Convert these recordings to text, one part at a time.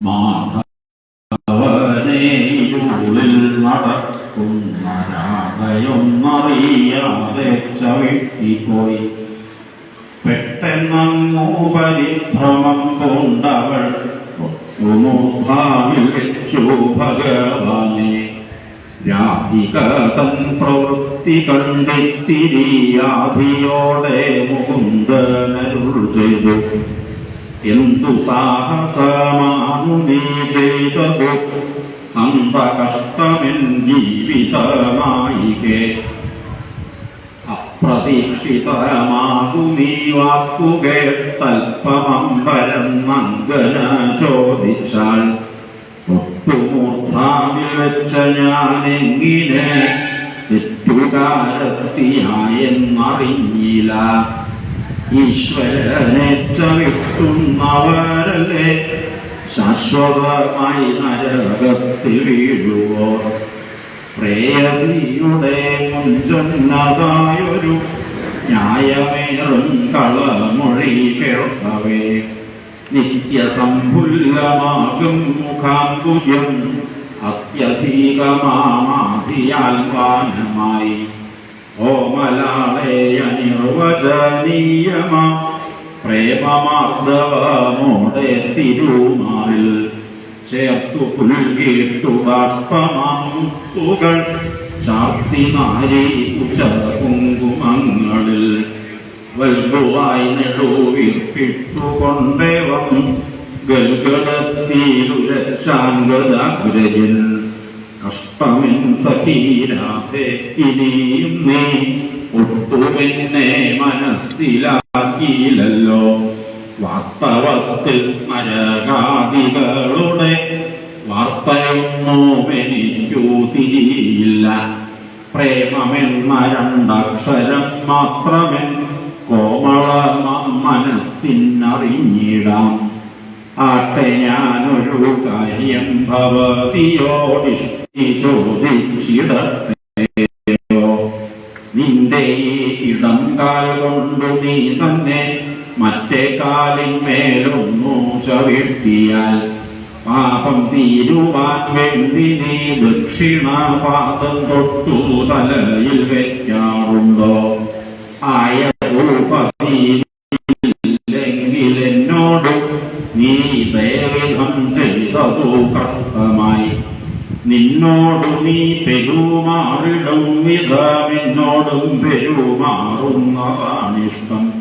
മാധവനേയുള്ളിൽ നടക്കുന്ന രാധയൊന്നറിയാതെ ചവിട്ടിപ്പോയി. പെട്ടെന്നങ്ങോ പരിഭ്രമം കൊണ്ടവൾ ഭഗവാനെ രാധികതൻ പ്രവൃത്തി കണ്ടെത്തിരിയാധിയോടെ മുകുന്ദനരുൾ ചെയ്തു എന്തു സാഹസമാണു നീ ചെയ്തതു അന്ത കഷ്ടമെൻ ജീവിതമായികേ അപ്രതീക്ഷിതമാകുമീ വാക്കുകേട്ടൽപ്പമമ്പരം നങ്കന ചോദിച്ചാൽ ഒട്ടുമൂർധാവിൽ വെച്ച ഞാനെങ്ങിനെ തെറ്റുകാരത്തിയായെന്നറിഞ്ഞില്ല ഈശ്വരനെ ചവിട്ടുന്നവരല്ലേ ശാശ്വതമായി നരകത്തിൽ വീഴുവോ? പ്രേയസിയുടെ മുഞ്ചൊന്നതായൊരു ന്യായമേറും കളമൊഴി കേൾക്കവേ. നിത്യസംഭുല്ലമാകും മുഖാംബുജം അത്യധികമാധിയാൽ പാനമായി ഓമലാളെ അനിർവചനീയമാ പ്രേമമാർദ്ദവമോടെ തിരുമാറിൽ ചേർത്തു പുൽകിട്ടു ബാഷ്പമാത്തുകൾ ചാർത്തി നാരി ഉച്ച കുങ്കുമങ്ങളിൽ വൽകുവായി നെടുവിപ്പിട്ടുകൊണ്ടേവം ഗൽഗലത്തിലുരച്ചാങ്കതാഗ്രജൻ കഷ്ടമെൻ സഹീരാതെ ഇനിയും നീ ഒട്ടുമെന്നെ മനസ്സിലാക്കിയില്ലല്ലോ. വാസ്തവത്തിൽ നരകാദികളുടെ വാർത്തയൊന്നും എനിക്കു തിരിയില്ല. പ്രേമമെന്ന രണ്ടക്ഷരം മാത്രമേ കോമള മനസ്സിനറിഞ്ഞിടാം. ആട്ടെ ഞാനൊരു കാര്യം ഭവതിയോടിഷ്ടി ചോദിച്ചിടയോ നിന്റെ ഈ ഇടം കാൽ കൊണ്ടു നീ തന്നെ മറ്റേ കാലിന്മേലൊന്നു ചവിട്ടിയാൽ പാപം തീരുവാൻ വേണ്ടി നീ ദക്ഷിണപാദം തൊട്ടു തലയിൽ വയ്ക്കാറുണ്ടോ ആയ രൂപത്തിയില്ലെങ്കിൽ എന്നോട് നീ ദയവിധം ചെയ്തതു കഷ്ടമായി നിന്നോടു നീ പെരുമാറിടും വിധമെന്നോടും പെരുമാറുന്നതാണിഷ്ടം.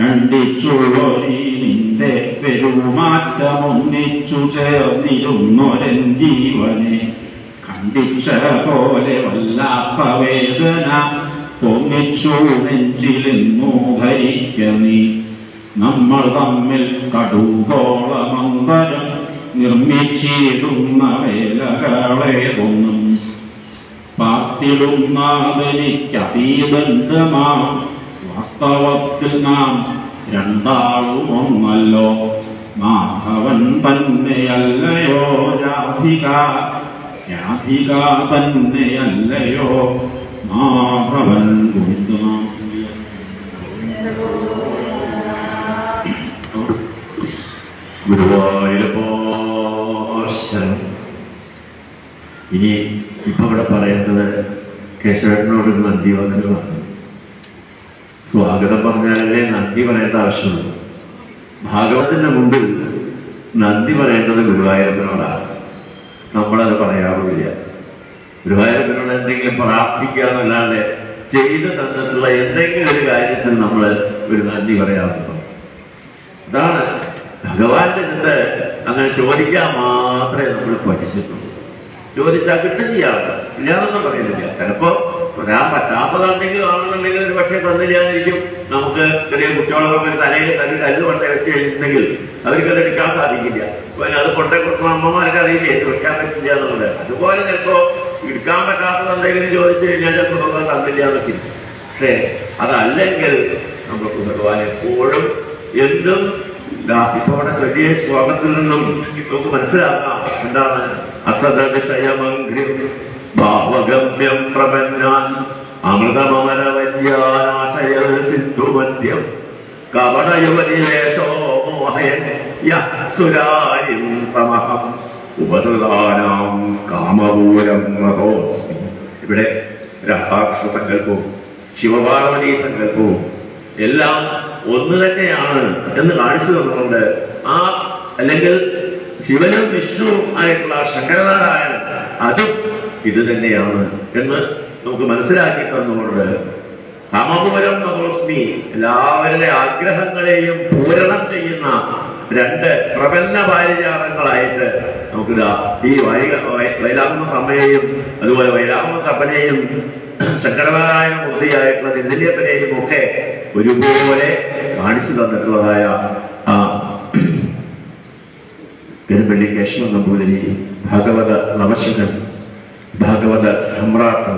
രണ്ടിച്ചുള്ളൊരീ നിന്റെ പെരുമാറ്റമൊന്നിച്ചു ചേർന്നിരുന്നൊരൻ ജീവനെ. കണ്ടിച്ച പോലെ വല്ലാത്ത വേദന പൊങ്ങിച്ചു നെഞ്ചിലെന്നു ധരിക്ക നീ. നമ്മൾ തമ്മിൽ കടുകോളമന്തരം നിർമ്മിച്ചിടുന്ന വേലകളേതൊന്നും പാർത്തിടുന്നതെനിക്കതീതന്തമാ വാസ്തവത്തിൽ നാം രണ്ടാളും ഒന്നല്ലോ മാധവൻ തന്നെയല്ലയോ രാധിക? രാധിക തന്നെയല്ലയോ? മാധവൻ ഗോവിന്ദനാം ഗുരുവായൂരപ്പോശനം ഇനി ഇപ്പൊ ഇവിടെ പറയുന്നത് കേശവേട്ടനോട് നന്ദി വാക്കുകളാണ് സ്വാഗതം പറഞ്ഞാലല്ലേ നന്ദി പറയേണ്ട ആവശ്യമുള്ളൂ. ഭാഗവതത്തിന്റെ മുമ്പിൽ നന്ദി പറയേണ്ടത് ഗുരുവായൂരപ്പനോടാണ്. നമ്മളത് പറയാറില്ല ഗുരുവായൂരപ്പനോട് എന്തെങ്കിലും പ്രാർത്ഥിക്കുക എന്നല്ലാതെ ചെയ്തു തന്നിട്ടുള്ള എന്തെങ്കിലും ഒരു കാര്യത്തിൽ നമ്മൾ ഒരു നന്ദി പറയാറുണ്ടോ. അതാണ് ഭഗവാന്റെ അടുത്ത് അങ്ങനെ ചോദിക്കാൻ മാത്രമേ നമ്മൾ പഠിച്ചിട്ടുള്ളൂ. ചോദിച്ചാൽ കിട്ടും ചെയ്യാറുണ്ട്. ഇല്ലാതൊന്നും പറയുന്നില്ല. ചിലപ്പോ വരാൻ പറ്റാത്തതാണെങ്കിലും ആണെന്നുണ്ടെങ്കിൽ ഒരു പക്ഷേ തന്നില്ലാതിരിക്കും. നമുക്ക് ചെറിയ കുട്ടികളൊക്കെ തലയിൽ തല്ലി കല്ല് കൊണ്ട വെച്ച് കഴിഞ്ഞിട്ടുണ്ടെങ്കിൽ അവർക്കത് എടുക്കാൻ സാധിക്കില്ല. പിന്നെ അത് കൊണ്ടേ കൊടുക്കുന്ന അമ്മമാർക്ക് അറിയില്ലേ വെക്കാൻ പറ്റില്ല എന്നുള്ളത്. അതുപോലെ ചിലപ്പോ എടുക്കാൻ പറ്റാത്തത് എന്തെങ്കിലും ചോദിച്ചു കഴിഞ്ഞാൽ ചിലപ്പോൾ ഭഗവാൻ തന്നില്ല എന്നൊക്കെ പക്ഷേ അതല്ലെങ്കിൽ നമുക്ക് ഭഗവാൻ എപ്പോഴും എന്തും ഇപ്പൊ അവിടെ വലിയ ശ്ലോകത്തിൽ നിന്നും നമുക്ക് മനസ്സിലാക്കാം എന്താണ് അസദശയമംഗ്രിം ഭാവഗമ്യം പ്രപന്നാൻ അമൃതമരവല്യാനാശയ സിന്ധുമദ്യം കപടയുവനിവേശോ മോഹയൻ യസുരാരിം തമഹം ഉപസൃതാനാം കാമപൂരം മഹോസ്മി. ഇവിടെ രാധാകൃഷ്ണ സങ്കല്പവും ശിവപാർവതി സങ്കല്പവും എല്ലാം ഒന്ന് തന്നെയാണ് എന്ന് കാണിച്ചു തന്നുകൊണ്ട് ആ അല്ലെങ്കിൽ ശിവനും വിഷ്ണുവും ആയിട്ടുള്ള ശങ്കരനാരായണൻ അതും ഇത് തന്നെയാണ് എന്ന് നമുക്ക് മനസ്സിലാക്കി തന്നുകൊണ്ട് കാമപൂരം നമോസ്മി എല്ലാവരുടെ ആഗ്രഹങ്ങളെയും പൂരണം ചെയ്യുന്ന രണ്ട് പ്രബന്ന പാരിചാരങ്ങളായിട്ട് നമുക്കിതാ ഈ വൈലാമ വൈലാകുന്ന അതുപോലെ വൈലാമ കപ്പനെയും ശങ്കരനാരായണ മൂർത്തിയായിട്ടുള്ള നിന്ദില്യപ്പനെയും ഒക്കെ ഒരുപോലെ കാണിച്ചു തന്നിട്ടുള്ളതായ ആ പെരുമ്പള്ളി കേശവ നമ്പൂതിരി ഭാഗവത നവശകൻ ഭാഗവത സമ്രാട്ട്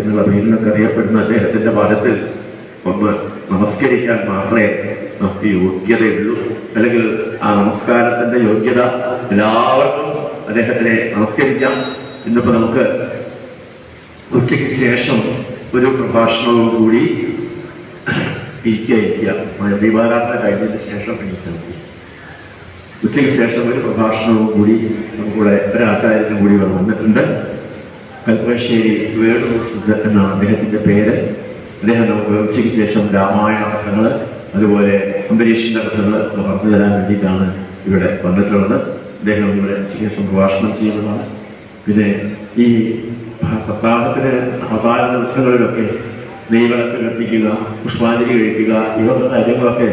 എന്നുള്ള പേരിലൊക്കെ അറിയപ്പെടുന്ന അദ്ദേഹത്തിന്റെ പാദത്തിൽ ഒന്ന് നമസ്കരിക്കാൻ മാത്രമേ നമുക്ക് യോഗ്യതയുള്ളൂ. അല്ലെങ്കിൽ ആ നമസ്കാരത്തിന്റെ യോഗ്യത എല്ലാവർക്കും അദ്ദേഹത്തിനെ നമസ്കരിക്കാം. ഇന്നിപ്പോ നമുക്ക് ഉച്ചയ്ക്ക് ശേഷം ഒരു പ്രഭാഷണവും കൂടി ഇരിക്കുക ദീപാരാധന കഴിഞ്ഞതിന് ശേഷം എണീച്ചാൽ ഉച്ചയ്ക്ക് ശേഷം ഒരു പ്രഭാഷണവും കൂടി നമുക്കിവിടെ ഒരാൾക്കാരും കൂടി വന്നിട്ടുണ്ട്. കൽപ്പശ്ശേരി വേണുസുദ്ധ എന്നാണ് അദ്ദേഹത്തിന്റെ പേര്. അദ്ദേഹം നമുക്ക് ഉച്ചയ്ക്ക് ശേഷം രാമായണ കഥകൾ അതുപോലെ അംബരീഷിന്റെ കഥകൾ പറഞ്ഞു തരാൻ വേണ്ടിയിട്ടാണ് ഇവിടെ വന്നിട്ടുള്ളത്. അദ്ദേഹം ഇവിടെ ഉച്ചയ്ക്ക് ശേഷം പ്രഭാഷണം ചെയ്യുന്നതാണ്. പിന്നെ ഈ സപ്താഹത്തിന് അവതാര ദിവസങ്ങളിലൊക്കെ നെയ്വിളക്ക് കത്തിക്കുക പുഷ്പാഞ്ജലി കഴിക്കുക ഇവരുടെ കാര്യങ്ങളൊക്കെ